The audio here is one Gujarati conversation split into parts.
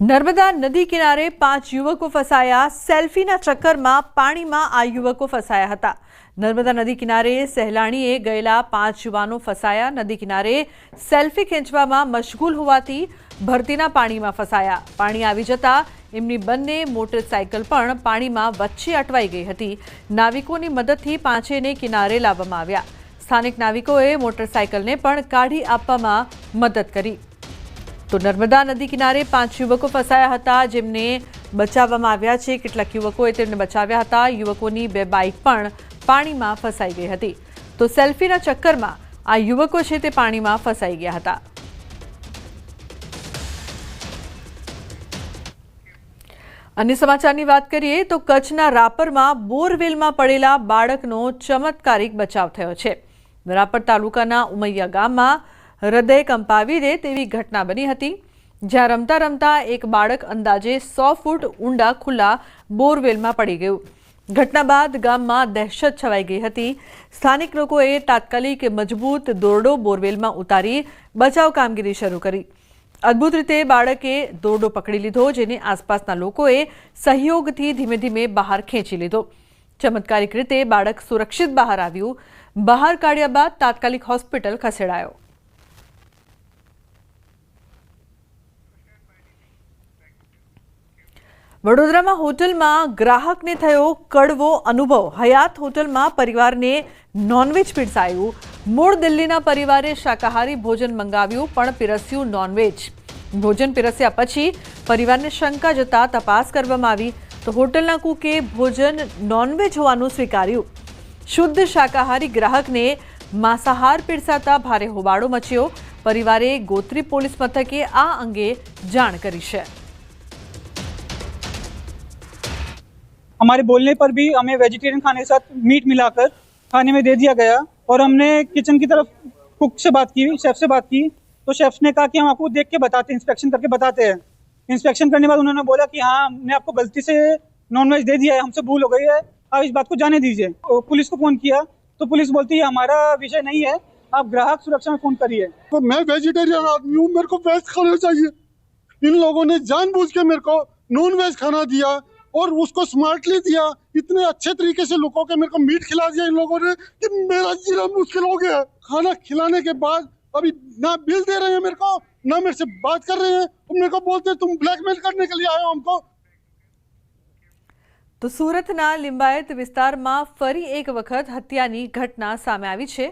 નર્મદા નદી કિનારે પાંચ યુવકો ફસાયા. સેલ્ફીના ચક્કરમાં પાણીમાં આ યુવકો ફસાયા હતા. નર્મદા નદી કિનારે સહેલાણીએ ગયેલા પાંચ યુવાનો ફસાયા. નદી કિનારે સેલ્ફી ખેંચવામાં મશગુલ હોવાથી ભરતીના પાણીમાં ફસાયા. પાણી આવી જતા એમની બંને મોટરસાયકલ પણ પાણીમાં વચ્ચે અટવાઈ ગઈ હતી. નાવિકોની મદદથી પાંચેયને કિનારે લાવવામાં આવ્યા. સ્થાનિક નાવિકોએ મોટરસાયકલને પણ કાઢી આપવામાં મદદ કરી. તો નર્મદા નદી કિનારે પાંચ યુવકો ફસાયા હતા, જેમને બચાવવામાં આવ્યા છે. કેટલાક યુવકોએ તેમને બચાવ્યા હતા. યુવકોની બે બાઇક પણ પાણીમાં ફસાઈ ગઈ હતી. તો સેલ્ફીના ચક્કરમાં આ યુવકો છે તે પાણીમાં ફસાઈ ગયા હતા. અન્ય સમાચારની વાત કરીએ તો કચ્છના રાપરમાં બોરવેલમાં પડેલા બાળકનો ચમત્કારિક બચાવ થયો છે. રાપર તાલુકાના ઉમૈયા ગામમાં હૃદય કંપાવી દે તેવી ઘટના બની હતી. જ્યાં રમતા રમતા એક બાળક અંદાજે સો ફૂટ ઊંડા ખુલ્લા બોરવેલમાં પડી ગયું. ઘટના બાદ ગામમાં દહેશત છવાઈ ગઈ હતી. સ્થાનિક લોકોએ તાત્કાલિક મજબૂત દોરડો બોરવેલમાં ઉતારી બચાવ કામગીરી શરૂ કરી. અદ્ભુત રીતે બાળકે દોરડો પકડી લીધો, જેને આસપાસના લોકોએ સહયોગથી ધીમે ધીમે બહાર ખેંચી લીધો. ચમત્કારિક રીતે બાળક સુરક્ષિત બહાર આવ્યું. બહાર કાઢ્યા બાદ તાત્કાલિક હોસ્પિટલ ખસેડાયો. વડોદરામાં હોટલમાં ગ્રાહકને થયો કડવો અનુભવ. હયાત હોટલમાં પરિવારને નોનવેજ પીરસાયું. મૂળ દિલ્હીના પરિવારે શાકાહારી ભોજન મંગાવ્યું, પણ પીરસ્યું નોનવેજ ભોજન પીરસ્યા પછી પરિવારને શંકા જતા તપાસ કરવામાં આવી. તો હોટલના કુકે ભોજન નોનવેજ હોવાનું સ્વીકાર્યું. શુદ્ધ શાકાહારી ગ્રાહકને માંસાહાર પીરસાતા ભારે હોબાળો મચ્યો. પરિવારે ગોત્રી પોલીસ મથકે આ અંગે જાણ કરી છે. हमारे बोलने पर भी हमें वेजिटेरियन खाने के साथ मीट मिलाकर खाने में दे दिया गया और हमने किचन की तरफ़ कुक से बात की शेफ से बात की तो शेफ ने कहा कि हम आपको देख के बताते हैं इंस्पेक्शन करके बताते हैं। इंस्पेक्शन करने बाद उन्होंने बोला कि हाँ हमने आपको गलती से नॉनवेज दे दिया है, हमसे भूल हो गई है, आप इस बात को जाने दीजिए। और पुलिस को फ़ोन किया तो पुलिस बोलती है, हमारा विषय नहीं है, आप ग्राहक सुरक्षा में फ़ोन करिए। तो मैं वेजिटेरियन आदमी हूँ, मेरे को वेज खाना चाहिए। इन लोगों ने जानबूझ के मेरे को नॉन वेज खाना दिया। और उसको स्मार्टली दिया इतने अच्छे तरीके से लोगों के मेरे को मीट खिला दिया इन लोगों ने कि मेरा जीना मुश्किल हो गया खाना खिलाने के बाद अभी ना बिल दे रहे हैं मेरे को ना मेरे से बात कर रहे हैं और मेरे को बोलते हैं तुम ब्लैकमेल करने के लिए आए हो हमको તો સુરતના લિંબાયત વિસ્તારમાં ફરી એક વખત હત્યાની ઘટના સામે આવી છે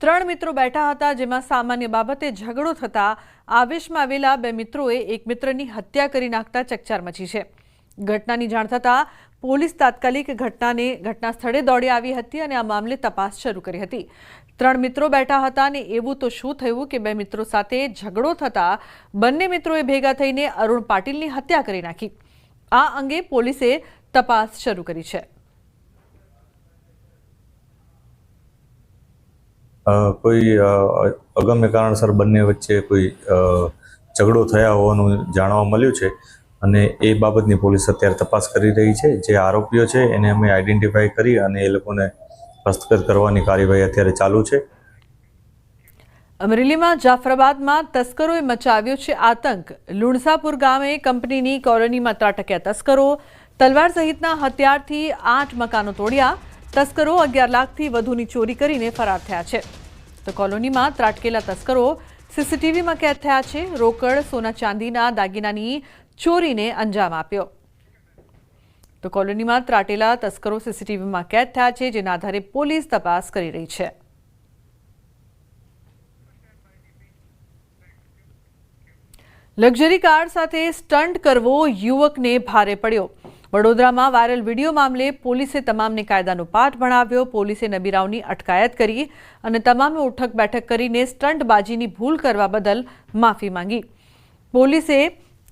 ત્રણ મિત્રો બેઠા હતા જેમાં સામાન્ય બાબતે ઝઘડો થતા આવેશમાં આવેલા બે મિત્રોએ એક મિત્રની હત્યા કરી નાખતા ચકચાર મચી છે ઘટનાની જાણ થતાં પોલીસ તાત્કાલિક ઘટનાને ઘટના દોડી આવી હતી અને આ મામલે તપાસ શરૂ કરી હતી. ત્રણ મિત્રો બેઠા હતા અને એવું તો શું થયું કે બે મિત્રો સાથે ઝઘડો થતાં બંને મિત્રોએ ભેગા થઈને અરુણ પાટીલની હત્યા કરી નાખી. આ અંગે પોલીસે તપાસ શરૂ કરી છે. કોઈ અગમ્ય કારણસર બંને વચ્ચે કોઈ ઝઘડો થયા હોવાનું જાણવા મળ્યું છે. અને એ બાબતની પોલીસ અત્યારે તપાસ કરી રહી છે. જે આરોપીઓ છે, એને અમે આઈડેન્ટિફાઈ કરી અને એ લોકોને હસ્તગત કરવાની કાર્યવાહી અત્યારે ચાલુ છે. અમરેલીમાં જાફરાબાદમાં તસ્કરોએ મચાવ્યો છે આતંક. લુણસાપુર ગામે કંપનીની કોલોનીમાં ત્રાટક્યા તસ્કરો. તલવાર સહિતના હથિયારથી આઠ મકાનો તોડ્યા. તસ્કરો અગિયાર લાખથી વધુની ચોરી કરીને ફરાર થયા છે. તો કોલોનીમાં ત્રાટકેલા તસ્કરો સીસીટીવીમાં કેદ થયા છે. રોકડ, સોના ચાંદીના દાગીનાની ચોરીને અંજામ આપ્યો. તો કોલોનીમાં ત્રાટેલા તસ્કરો સીસીટીવીમાં કેદ થયા છે, જેના આધારે પોલીસ તપાસ કરી રહી છે. લક્ઝરી કાર સાથે સ્ટન્ટ કરવો યુવકને ભારે પડ્યો. વડોદરામાં વાયરલ વીડિયો મામલે પોલીસે તમામને કાયદાનો પાઠ ભણાવ્યો. પોલીસે નબીરાવની અટકાયત કરી અને તમામે ઉઠક બેઠક કરીને સ્ટંટબાજીની ભૂલ કરવા બદલ માફી માંગી. પોલીસે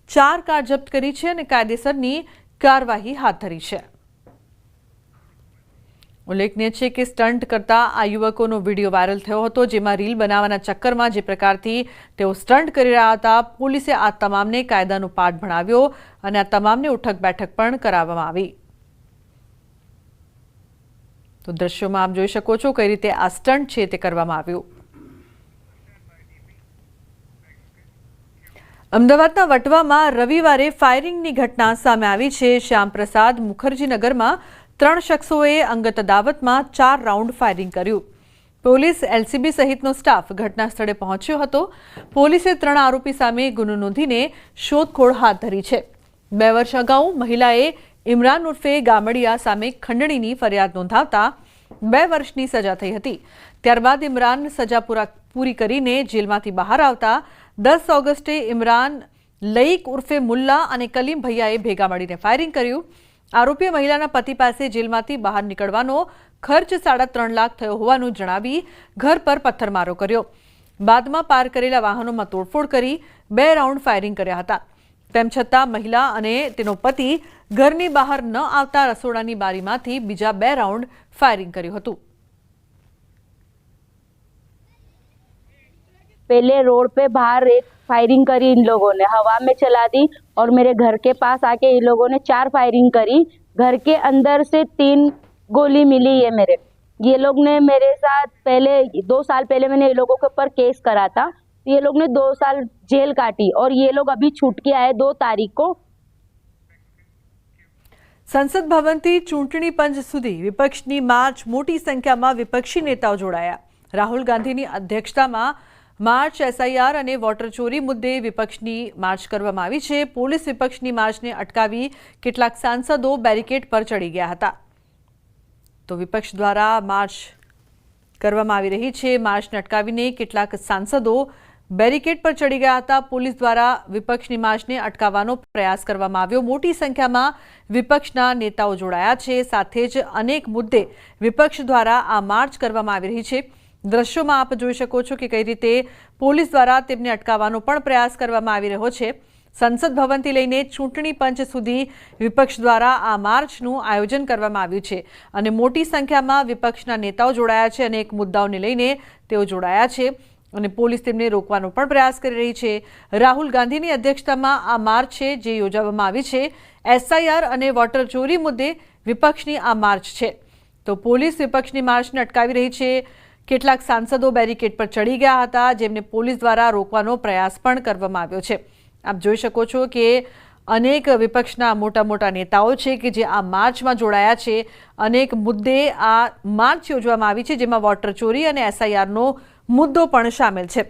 ચાર કાર જપ્ત કરી છે અને કાયદેસરની કાર્યવાહી હાથ ધરી છે. ઉલ્લેખનીય છે કે સ્ટન્ટ કરતા આ યુવકોનો વીડિયો વાયરલ થયો હતો, જેમાં રીલ બનાવવાના ચક્કરમાં જે પ્રકારથી તેઓ સ્ટન્ટ કરી રહ્યા હતા, પોલીસે આ તમામને કાયદાનો પાઠ ભણાવ્યો અને આ તમામને ઉઠક બેઠક પણ કરાવવામાં આવી. તો દ્રશ્યોમાં આપ જોઈ શકો છો કઈ રીતે આ સ્ટન્ટ છે તે કરવામાં આવ્યું. અમદાવાદના વટવામાં રવિવારે ફાયરિંગની ઘટના સામે આવી છે. શ્યામપ્રસાદ મુખર્જીનગરમાં ત્રણ શખ્સોએ અંગત દાવતમાં ચાર રાઉન્ડ ફાયરિંગ કર્યું. પોલીસ એલસીબી સહિતનો સ્ટાફ ઘટના સ્થળે પહોંચ્યો હતો. પોલીસે ત્રણ આરોપી સામે ગુનો નોંધીને શોધખોળ હાથ ધરી છે. બે વર્ષ અગાઉ મહિલાએ ઇમરાન ઉર્ફે ગામડિયા સામે ખંડણીની ફરિયાદ નોંધાવતા બે વર્ષની સજા થઈ હતી. ત્યારબાદ ઇમરાન સજા પૂરા પૂરી કરીને જેલમાંથી બહાર આવતા દસ ઓગસ્ટે ઇમરાન, લઈક ઉર્ફે મુલ્લા અને કલીમ ભૈયાએ ભેગા મળીને ફાયરિંગ કર્યું. આરોપીએ મહિલાના પતિ પાસે જેલમાંથી બહાર નીકળવાનો ખર્ચ સાડા ત્રણ લાખ થયો હોવાનું જણાવી ઘર પર પથ્થરમારો કર્યો. બાદમાં પાર કરેલા વાહનોમાં તોડફોડ કરી બે રાઉન્ડ ફાયરિંગ કર્યા હતા. તેમ છતાં મહિલા અને તેનો પતિ ઘરની બહાર ન આવતા રસોડાની બારીમાંથી બીજા બે રાઉન્ડ ફાયરિંગ કર્યું હતું. पहले रोड पे बाहर एक फायरिंग करी इन लोगों ने हवा में चला दी और मेरे घर के पास आके इन लोगों ने चार फायरिंग करी घर के अंदर से तीन गोली मिली है मेरे ये लोग ने मेरे साथ पहले दो साल पहले मैंने ये लोगों के ऊपर केस करा था ये लोग ने दो साल जेल काटी और ये लोग अभी छूट के आए दो तारीख को સંસદ ભવનથી ચૂંટણી પંચ સુધી વિપક્ષની માર્ચ મોટી સંખ્યામાં વિપક્ષી નેતાઓ જોડાયા રાહુલ ગાંધીની અધ્યક્ષતામાં માર્ચ એસઆઈઆર અને વોટર ચોરી મુદ્દે વિપક્ષની માર્ચ કરવામાં આવી છે. પોલીસ વિપક્ષની માર્ચને અટકાવી કેટલાક સાંસદો બેરિકેડ પર ચડી ગયા હતા. તો વિપક્ષ દ્વારા માર્ચ કરવામાં આવી રહી છે. માર્ચને અટકાવીને કેટલાક સાંસદો બેરિકેડ પર ચડી ગયા હતા. પોલીસ દ્વારા વિપક્ષની માર્ચને અટકાવવાનો પ્રયાસ કરવામાં આવ્યો. મોટી સંખ્યામાં વિપક્ષના નેતાઓ જોડાયા છે. સાથે જ અનેક મુદ્દે વિપક્ષ દ્વારા આ માર્ચ કરવામાં આવી રહી છે. દ્રશ્યોમાં આપ જોઈ શકો છો કે કઈ રીતે પોલીસ દ્વારા તેમને અટકાવવાનો પણ પ્રયાસ કરવામાં આવી રહ્યો છે. સંસદ ભવનથી લઈને ચૂંટણી પંચ સુધી વિપક્ષ દ્વારા આ માર્ચનું આયોજન કરવામાં આવ્યું છે અને મોટી સંખ્યામાં વિપક્ષના નેતાઓ જોડાયા છે અને એક મુદ્દાઓને લઈને તેઓ જોડાયા છે અને પોલીસ તેમને રોકવાનો પણ પ્રયાસ કરી રહી છે. રાહુલ ગાંધીની અધ્યક્ષતામાં આ માર્ચ છે જે યોજવામાં આવી છે. એસઆઈઆર અને વોટર ચોરી મુદ્દે વિપક્ષની આ માર્ચ છે. તો પોલીસ વિપક્ષની માર્ચને અટકાવી રહી છે. કેટલાક સાંસદો બેરિકેડ પર ચડી ગયા હતા જેમને પોલીસ દ્વારા રોકવાનો પ્રયાસ પણ કરવામાં આવ્યો છે આપ જોઈ શકો છો કે અનેક વિપક્ષના મોટા મોટા નેતાઓ છે કે જે આ માર્ચમાં જોડાયા છે અનેક મુદ્દે આ માર્ચ યોજવામાં આવી છે જેમાં વોટર ચોરી અને એસઆઈઆરનો મુદ્દો પણ સામેલ છે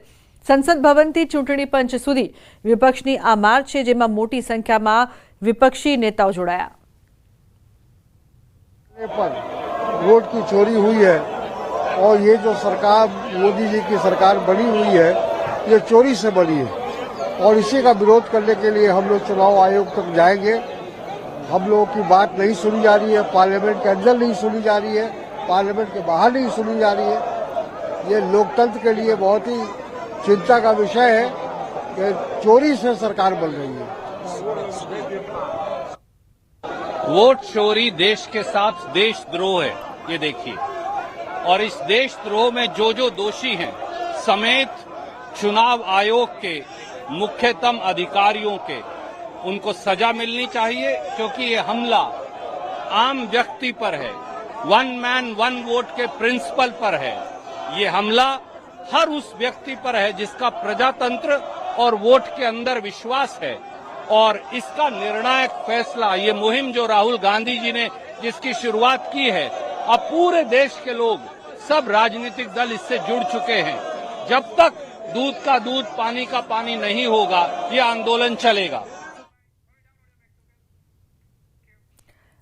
સંસદ ભવનથી ચૂંટણી પંચ સુધી વિપક્ષની આ માર્ચ છે જેમાં મોટી સંખ્યામાં વિપક્ષી નેતાઓ જોડાયા पर वोट की चोरी हुई है और ये जो सरकार, मोदी जी की सरकार बनी हुई है, ये चोरी से बनी है। और इसी का विरोध करने के लिए हम लोग चुनाव आयोग तक जाएँगे। हम लोगों की बात नहीं सुनी जा रही है, पार्लियामेंट के अंदर नहीं सुनी जा रही है, पार्लियामेंट के बाहर नहीं सुनी जा रही है। ये लोकतंत्र के लिए बहुत ही चिंता का विषय है कि चोरी से सरकार बन रही है। वोट चोरी देश के साथ देशद्रोह है, ये देखिए। और इस देशद्रोह में जो जो दोषी हैं, समेत चुनाव आयोग के मुख्यतम अधिकारियों के, उनको सजा मिलनी चाहिए, क्योंकि ये हमला आम व्यक्ति पर है वन मैन वन वोट के प्रिंसिपल पर है। ये हमला हर उस व्यक्ति पर है जिसका प्रजातंत्र और वोट के अंदर विश्वास है, और इसका निर्णायक फैसला, ये मुहिम जो राहुल गांधी जी ने जिसकी शुरुआत की है, अब पूरे देश के लोग सब राजनीतिक दल इससे जुड़ चुके हैं जब तक दूध का दूध पानी का पानी नहीं होगा ये आंदोलन चलेगा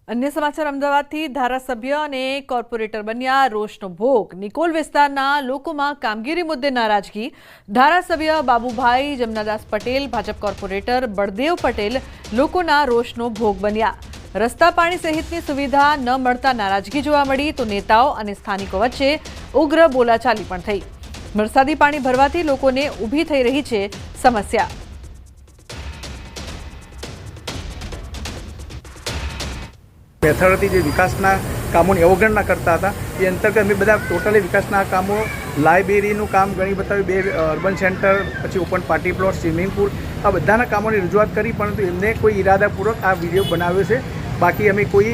અન્ય સમાચાર અમદાવાદથી ધારાસભ્ય અને કોર્પોરેટર બન્યા રોષનો ભોગ નિકોલ વિસ્તારના લોકોમાં કામગીરી મુદ્દે નારાજગી ધારાસભ્ય બાબુભાઈ જમનાદાસ પટેલ ભાજપ કોર્પોરેટર બળદેવ પટેલ લોકોના રોષનો ભોગ બન્યા રસ્તા પાણી સહિતની સુવિધા ન મળતા નારાજગી જોવા મળી તો નેતાઓ અને સ્થાનિકો વચ્ચે ઉગ્ર બોલાચાલી પણ થઈ. વરસાદી પાણી ભરવાથી લોકોને ઊભી થઈ રહી છે સમસ્યા. મેથડથી જે વિકાસના કામોની અવગણના કરતા હતા, એ અંતર્ગત અમે બધા ટોટલી વિકાસના કામો, લાઇબ્રેરીનું કામ ઘણી બધા બે અર્બન સેન્ટર, પછી open party plot swimming pool આ બધાના કામોની રજૂઆત કરી, પરંતુ એમને કોઈ ઇરાદાપૂર્વક આ વીડિયો બનાવ્યો છે. બાકી અમે કોઈ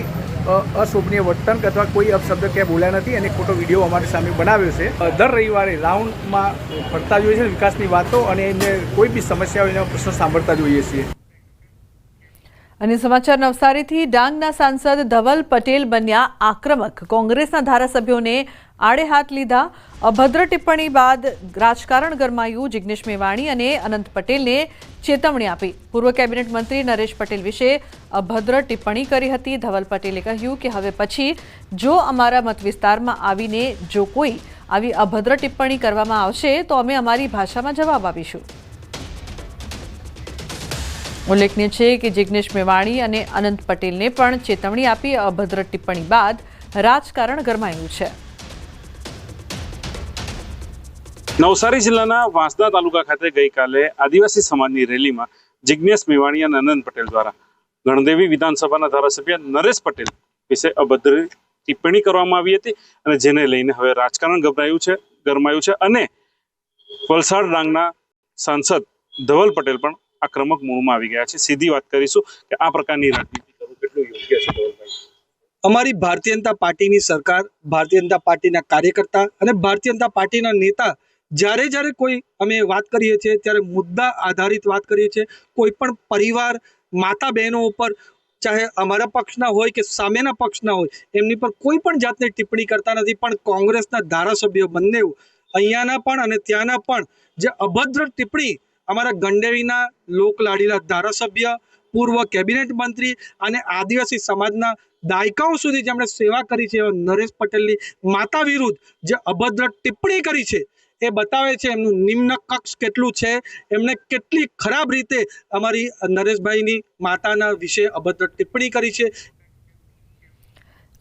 અશોભનીય વર્તન અથવા કોઈ અપશબ્દ ક્યાંય બોલ્યા નથી. અને ખોટો વીડિયો અમારી સામે બનાવ્યો છે. દર રવિવારે રાઉન્ડમાં ફરતા જોઈએ છે વિકાસની વાતો અને એમને કોઈ બી સમસ્યા હોય એના પ્રશ્નો સાંભળતા જોઈએ છીએ. અને સમાચાર નવસારીથી ડાંગના સાંસદ ધવલ પટેલ બન્યા આક્રમક. કોંગ્રેસના ધારાસભ્યોને આડે હાથ લીધા. અભદ્ર ટિપ્પણી બાદ રાજકારણ ગરમાયું જિગ્નેશ મેવાણી અને અનંત પટેલને ચેતવણી આપી. પૂર્વ કેબિનેટ મંત્રી નરેશ પટેલ વિશે અભદ્ર ટિપ્પણી કરી હતી. ધવલ પટેલે કહ્યું કે હવે પછી જો અમારા મત વિસ્તારમાં આવીને જો કોઈ આવી અભદ્ર ટિપ્પણી કરવામાં આવશે, તો અમે અમારી ભાષામાં જવાબ આપીશું. ઉલ્લેખનીય છે કે જિજ્ઞેશ મેવાણી અને અનંત પટેલને પણ ચેતવણી આપી અભદ્ર ટિપ્પણી બાદ રાજકારણ ગરમાયું છે. નવસારી જિલ્લાના વાંસદા તાલુકા ખાતે ગઈકાલે આદિવાસી સમાજની રેલીમાં જિજ્ઞેશ મેવાણી અને અનંત પટેલ દ્વારા ગણદેવી વિધાનસભાના ધારાસભ્ય નરેશ પટેલ વિશે અભદ્ર ટિપ્પણી કરવામાં આવી હતી અને જેને લઈને હવે રાજકારણ ગભરાયું છે, ગરમાયું છે અને વલસાડ ડાંગના સાંસદ ધવલ પટેલ પણ આક્રમક મૂળમાં આવી ગયા છે. સીધી વાત કરીશું કે આ પ્રકારની રાજનીતિ કરવું કેટલું યોગ્ય છે અમારી ભારતીય જનતા પાર્ટીની સરકાર, ભારતીય જનતા પાર્ટીના કાર્યકર્તા અને ભારતીય જનતા પાર્ટીના નેતા જ્યારે જ્યારે કોઈ અમે વાત કરીએ છીએ, ત્યારે મુદ્દા આધારિત વાત કરીએ છીએ. કોઈ પણ પરિવાર માતા બહેનો ઉપર, ચાહે અમારા પક્ષના હોય કે સામેના પક્ષના હોય, એમની પર કોઈ પણ જાતની ટિપ્પણી કરતા નથી. પણ કોંગ્રેસના ધારાસભ્યો બંને અહીંયાના પણ અને ત્યાંના પણ જે અભદ્ર ટિપ્પણી અમારા ગંડેરીના લોકલાડીલા ધારાસભ્ય, પૂર્વ કેબિનેટ મંત્રી અને આદિવાસી સમાજના દાયકાઓ સુધી જેમણે સેવા કરી છે એવા નરેશ પટેલની માતા વિરુદ્ધ જે અભદ્ર ટિપ્પણી કરી છે એ બતાવે છે એમનું નિમ્ન કક્ષ કેટલું છે? એમણે કેટલી ખરાબ રીતે અમારી નરેશભાઈની માતાના વિશે અભદ્ર ટિપ્પણી કરી છે?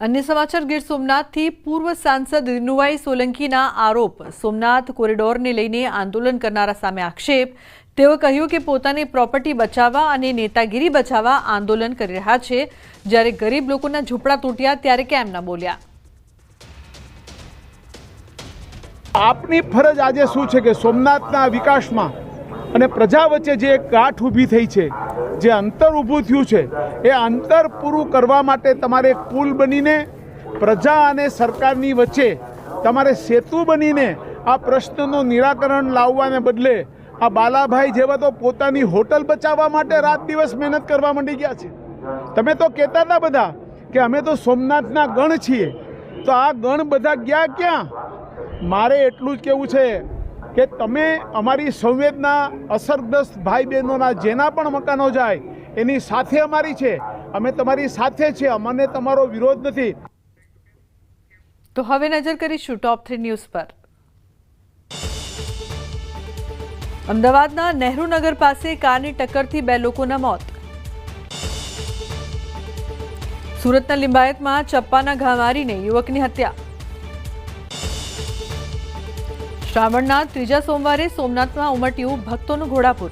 અન્ય સમાચાર, ગીર સોમનાથથી પૂર્વ સાંસદ રીનુભાઈ સોલંકીના આરોપ. સોમનાથ કોરિડોરને લઈને આંદોલન કરનારા સામે આક્ષેપ. તેઓ કહ્યું કે પોતાની પ્રોપર્ટી બચાવવા અને નેતાગીરી બચાવવા આંદોલન કરી રહ્યા છે. જ્યારે ગરીબ લોકોના ઝૂંપડા તૂટ્યા ત્યારે કેમ ન બોલ્યા? આપની ફરજ આજે શું છે કે સોમનાથના વિકાસમાં અને પ્રજા વચ્ચે જે એક ગાંઠ ઊભી થઈ છે, જે અંતર ઊભું થયું છે, એ અંતર પૂરું કરવા માટે તમારે પુલ બનીને પ્રજા અને સરકારની વચ્ચે તમારે સેતુ બનીને આ પ્રશ્નનું નિરાકરણ લાવવાને બદલે આ બાલાભાઈ જેવા તો પોતાની હોટલ બચાવવા માટે રાત દિવસ મહેનત કરવા માંડી ગયા છે. તમે તો કહેતા હતા બધા કે અમે તો સોમનાથના ગણ છીએ. તો આ ગણ બધા ગયા ક્યાં? મારે એટલું જ કહેવું છે કે તમે અમારી સંવેદના અસરગ્રસ્ત ભાઈ બહેનોના જેના પણ મકાનો જાય, એની સાથે અમારી છે. અમે તમારી સાથે છે. અમને તમારો વિરોધ નથી. તો હવે નજર કરીશું ટોપ થ્રી ન્યૂઝ પર. અમદાવાદના નહેરુનગર પાસે કારની ટક્કરથી બે લોકોના મોત. સુરતના લિંબાયતમાં ચપ્પાના ઘા મારીને યુવકની હત્યા. શ્રાવણના ત્રીજા સોમવારે સોમનાથમાં ઉમટ્યું ભક્તોનું ઘોડાપુર.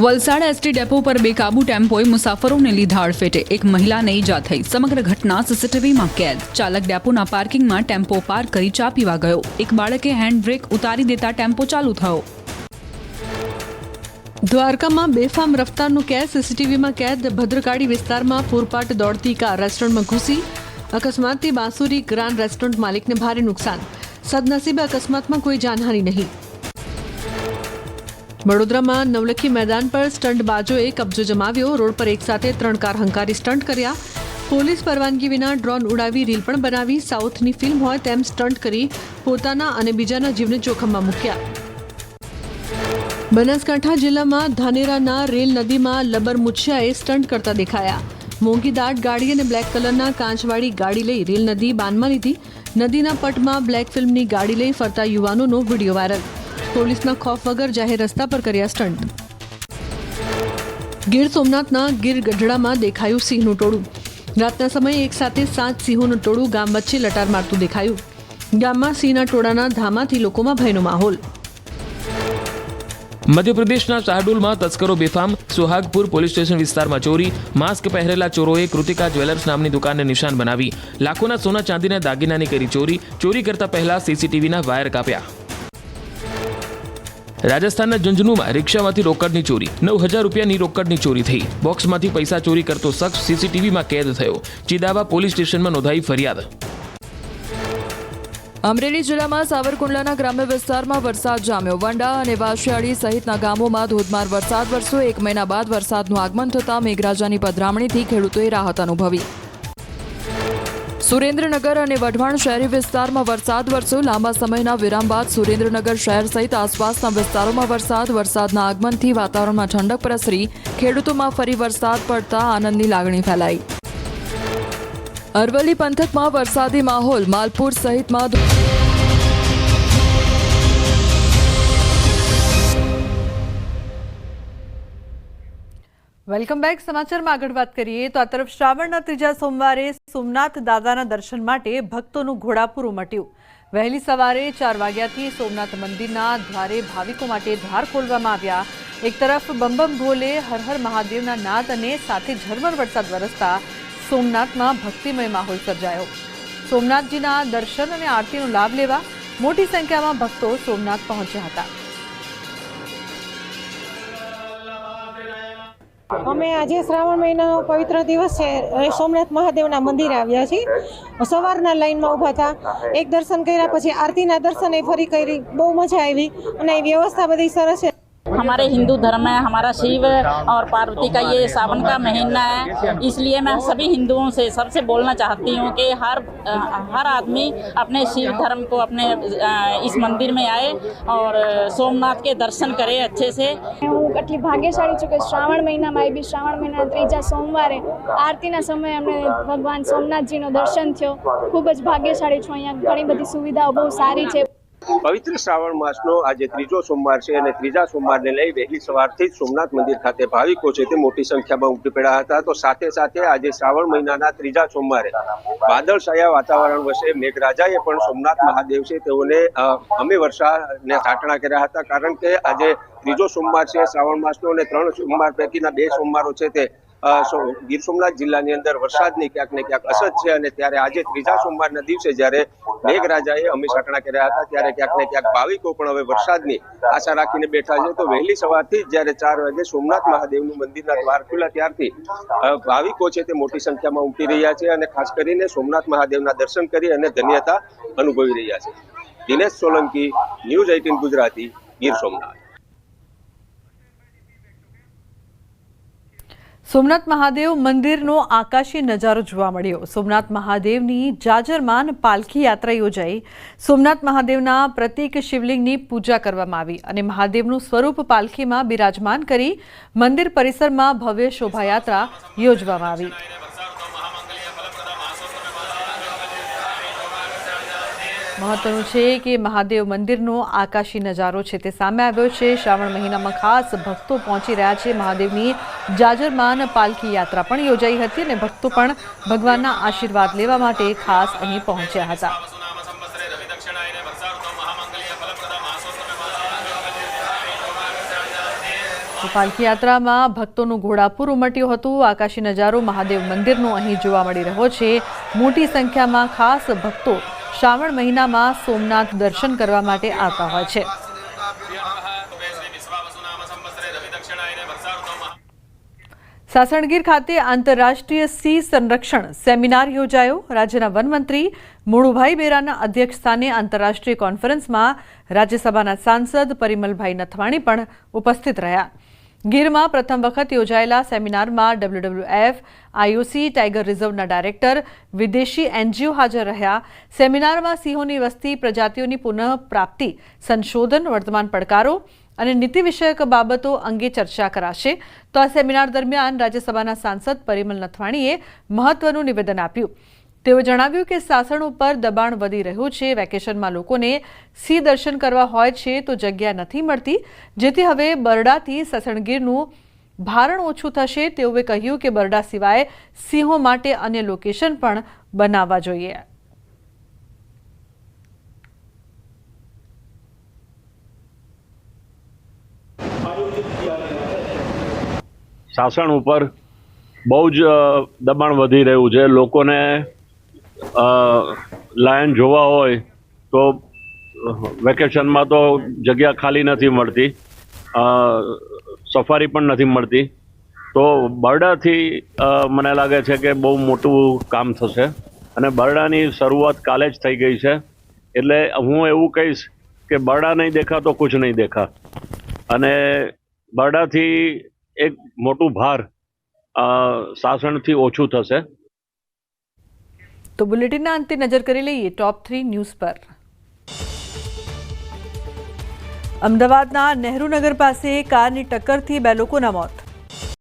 વલસાડ એસટી ડેપો પર બેકાબુ ટેમ્પોએ મુસાફરોને લીધા અડફેટે. એક મહિલાને ઈજા થઈ. સમગ્ર ઘટના સીસીટીવીમાં કેદ. ચાલક ડેપોના પાર્કિંગમાં ટેમ્પો પાર્ક કરી ચા પીવા ગયો. એક બાળકે હેન્ડ બ્રેક ઉતારી દેતા ટેમ્પો ચાલુ થયો. દ્વારકામાં બેફામ રફતારનો કેસ, સીસીટીવીમાં કેદ, ભદ્રકાળી વિસ્તારમાં પૂરપાટ દોડતી કાર રેસ્ટોરન્ટમાં ઘૂસી. અકસ્માતથી બાંસુરી ગ્રાન્ડ રેસ્ટોરન્ટ માલિકને ભારે નુકસાન. સદનસીબે અકસ્માતમાં કોઈ જાનહાની નહીં. વડોદરામાં નવલખી મેદાન પર સ્ટંટબાજોએ કબજો જમાવ્યો. રોડ પર એકસાથે ત્રણ કાર હંકારી સ્ટંટ કર્યા. પોલીસ પરવાનગી વિના ડ્રોન ઉડાવી રીલ પણ બનાવી. સાઉથની ફિલ્મ હોય તેમ સ્ટંટ કરી પોતાના અને બીજાના જીવને જોખમમાં મૂક્યા. બનાસકાંઠા જિલ્લામાં ધાનેરાના રેલ નદીમાં લબર મુછિયાએ સ્ટંટ કરતા દેખાયા. મોંઘી દાટ ગાડી અને બ્લેક કલરના કાંચવાળી ગાડી લઈ રેલ નદી બાનમાં લીધી. નદીના પટમાં બ્લેક ફિલ્મની ગાડી લઈ ફરતા યુવાનોનો વીડિયો વાયરલ. પોલીસના ખોફ વગર જાહેર રસ્તા પર કર્યા સ્ટંટ ગીર સોમનાથના ગીર ગઢડામાં દેખાયું સિંહનું ટોળું. રાતના સમયે એક સાથે સાત સિંહોનું ટોળું ગામ વચ્ચે લટાર મારતું દેખાયું. ગામમાં સિંહના ટોળાના ધામાથી લોકોમાં ભયનો માહોલ. મધ્યપ્રદેશના શાહડુલમાં તસ્કરો બેફામ, સુહાગપુર પોલીસ સ્ટેશન વિસ્તારમાં ચોરી, માસ્ક પહેરેલા ચોરોએ કૃતિકા જ્વેલર્સ નામની દુકાનને નિશાન બનાવી, લાખોના સોના ચાંદીના દાગીનાની કરી ચોરી ચોરી કરતા પહેલા સીસીટીવીના વાયર કાપ્યા. રાજસ્થાનના ઝુંઝુનુમાં રિક્ષામાંથી રોકડની ચોરી, નવ હજાર રૂપિયાની રોકડની ચોરી થઈ. બોક્સમાંથી પૈસા ચોરી કરતો શખ્સ સીસીટીવીમાં કેદ થયો. ચિદાવા પોલીસ સ્ટેશનમાં નોંધાઈ ફરિયાદ. અમરેલી જિલ્લામાં સાવરકુંડલાના ગ્રામ્ય વિસ્તારમાં વરસાદ જામ્યો. વંડા અને વાશિયાળી સહિતના ગામોમાં ધોધમાર વરસાદ વરસ્યો. એક મહિના બાદ વરસાદનું આગમન થતાં મેઘરાજાની પધરામણીથી ખેડૂતોએ રાહત અનુભવી. સુરેન્દ્રનગર અને વઢવાણ શહેરી વિસ્તારમાં વરસાદ વરસ્યો. લાંબા સમયના વિરામ બાદ સુરેન્દ્રનગર શહેર સહિત આસપાસના વિસ્તારોમાં વરસાદ. વરસાદના આગમનથી વાતાવરણમાં ઠંડક પ્રસરી. ખેડૂતોમાં ફરી વરસાદ પડતા આનંદની લાગણી ફેલાઈ. અરવલ્લી પંથકમાં વરસાદી માહોલ, માલપુર સહિતમાં વેલકમ બેક. સમાચારમાં આગળ વાત કરીએ તો આ તરફ શ્રાવણના ત્રીજા સોમવારે સોમનાથ દાદાના દર્શન માટે ભક્તોનું ઘોડાપુર ઉમટ્યું. વહેલી સવારે ચાર વાગ્યાથી સોમનાથ મંદિરના દ્વારે ભાવિકો માટે દ્વાર ખોલવામાં આવ્યા. એક તરફ બમ બમ ભોલે હર હર મહાદેવના નાદ અને સાથે ઝરમર વરસાદ વરસતા સોમનાથમાં ભક્તિમય માહોલ સર્જાયો. સોમનાથજીના દર્શન અને આરતીનો લાભ લેવા મોટી સંખ્યામાં ભક્તો સોમનાથ પહોંચ્યા હતા. અમે આજે શ્રાવણ મહિનાનો પવિત્ર દિવસ છે. સોમનાથ મહાદેવના મંદિરે આવ્યા છીએ. સવારના લાઈનમાં ઊભા હતા. એક દર્શન કર્યા, પછી આરતીના દર્શન એ ફરી કરી. બહુ મજા આવી અને વ્યવસ્થા બધી સરસ છે. हमारे हिंदू धर्म में हमारा शिव और पार्वती का ये सावन का महीना है इसलिए मैं सभी हिंदुओं से सबसे बोलना चाहती हूँ कि हर अ, हर आदमी अपने शिव धर्म को अपने अ, इस मंदिर में आए और सोमनाथ के दर्शन करे अच्छे से હું કેટલી ભાગ્યશાળી છું કે શ્રાવણ મહિનામાં આવી શ્રાવણ મહિના ત્રીજા સોમવારે આરતીના સમયે અમને ભગવાન સોમનાથજીનો દર્શન થયો ખૂબ જ ભાગ્યશાળી છું અહીંયા ઘણી બધી સુવિધાઓ બહુ સારી છે પવિત્ર શ્રાવણ માસનો આજે ત્રીજો સોમવાર છે અને ત્રીજા સોમવારને લઈ વહેલી સવારથી સોમનાથ મંદિર ખાતે ભાવિકો છે તે મોટી સંખ્યામાં ઉમટી પડ્યા હતા. તો સાથે સાથે આજે શ્રાવણ મહિનાના ત્રીજા સોમવારે વાદળછાયા વાતાવરણ વચ્ચે મેઘરાજાએ પણ સોમનાથ મહાદેવ છે તેઓને અમે વર્ષાને સાટણા કર્યા હતા. કારણ કે આજે ત્રીજો સોમવાર છે શ્રાવણ માસનો અને ત્રણ સોમવાર પૈકીના બે સોમવારો છે તે ગીર સોમનાથ જિલ્લાની અંદર વરસાદની ક્યાંક ને ક્યાંક અસર છે અને ત્યારે આજે ત્રીજા સોમવારના દિવસે જ્યારે મેઘરાજાએ અમીસાટણા કર્યા હતા, ત્યારે ક્યાંક ને ક્યાંક ભાવિકો પણ હવે વરસાદની આશા રાખીને બેઠા છે. તો વહેલી સવારથી જયારે ચાર વાગે સોમનાથ મહાદેવનું મંદિરના દ્વાર ખુલ્લા, ત્યારથી ભાવિકો છે તે મોટી સંખ્યામાં ઉમટી રહ્યા છે અને ખાસ કરીને સોમનાથ મહાદેવના દર્શન કરી અને ધન્યતા અનુભવી રહ્યા છે. Dinesh Solanki, news eighteen Gujarati, Gir Somnath. Somnath Mahadev મંદિરનો આકાશી નજારો જોવા મળ્યો. સોમનાથ મહાદેવની જાજરમાન પાલખી યાત્રા યોજાઈ. સોમનાથ મહાદેવના પ્રતિક શિવલિંગની પૂજા કરવામાં આવી અને મહાદેવનું સ્વરૂપ પાલખીમાં બિરાજમાન કરી મંદિર પરિસરમાં ભવ્ય શોભાયાત્રા યોજવામાં આવી. મહત્વનું છે કે મહાદેવ મંદિરનો આકાશી નજારો છે તે સામે આવ્યો છે. શ્રાવણ મહિનામાં ખાસ ભક્તો પહોંચી રહ્યા છે. મહાદેવની જાજરમાન પાલખી યાત્રા પણ યોજાઈ હતી અને ભક્તો પણ ભગવાનના આશીર્વાદ લેવા માટે ખાસ અહીં પહોંચ્યા હતા. પાલખી યાત્રામાં ભક્તોનું ઘોડાપુર ઉમટ્યું હતું. આકાશી નજારો મહાદેવ મંદિરનો અહીં જોવા મળી રહ્યો છે. મોટી સંખ્યામાં ખાસ ભક્તો શ્રાવણ મહિનામાં સોમનાથ દર્શન કરવા માટે આવતા હોય છે. સાસણગીર ખાતે આંતરરાષ્ટ્રીય સિંહ સંરક્ષણ સેમિનાર યોજાયો. રાજ્યના વનમંત્રી મુળુભાઈ બેરાના અધ્યક્ષસ્થાને આંતરરાષ્ટ્રીય કોન્ફરન્સમાં રાજ્યસભાના સાંસદ પરિમલભાઈ નથવાણી પણ ઉપસ્થિત રહ્યા. ગીરમાં પ્રથમ વખત યોજાયેલા સેમિનારમાં ડબ્લ્યુડબ્લ્યુએફ આઈઓસી, ટાઈગર રિઝર્વના ડાયરેક્ટર, વિદેશી એનજીઓ હાજર રહ્યા. સેમિનારમાં સિંહોની વસ્તી, પ્રજાતિઓની પુનઃપ્રાપ્તિ, સંશોધન, વર્તમાન પડકારો અને નીતિ વિષયક બાબતો અંગે ચર્ચા કરાશે. તો આ સેમિનાર દરમિયાન રાજ્યસભાના સાંસદ પરિમલ નથવાણીએ મહત્વનું નિવેદન આપ્યું. તેઓ જણાવ્યું કે સાસણ ઉપર દબાણ વધી રહ્યું છે. વેકેશનમાં લોકોને સિંહ દર્શન કરવા હોય છે તો જગ્યા નથી મળતી. જેથી હવે બરડાથી સસણગીરનું ભારણ ઓછું થશે તેઓએ કહ્યું કે બરડા સિવાય સિંહો માટે અન્ય લોકેશન પણ બનાવવા જોઈએ. શાસન ઉપર બહુ જ દબાણ વધી રહ્યું છે. લોકોને લાયન જોવા હોય તો વેકેશનમાં તો જગ્યા ખાલી નથી મળતી. સફારી પણ નથી મળતી. તો બરડાથી મને લાગે છે કે બહુ મોટું કામ થશે. અને બરડાની શરૂઆત કાલે જ થઈ ગઈ છે. એટલે હું એવું કહીશ કે બરડા નહીં દેખા તો કુછ નહીં દેખા. અને બરડાથી એક મોટું ભાર શાસનથી ઓછું થશે. તો બુલેટિનના અંતે નજર કરી લઈએ ટોપ થ્રી ન્યૂઝ પર. અમદાવાદના નહેરુનગર પાસે કારની ટક્કરથી બે લોકોના મોત.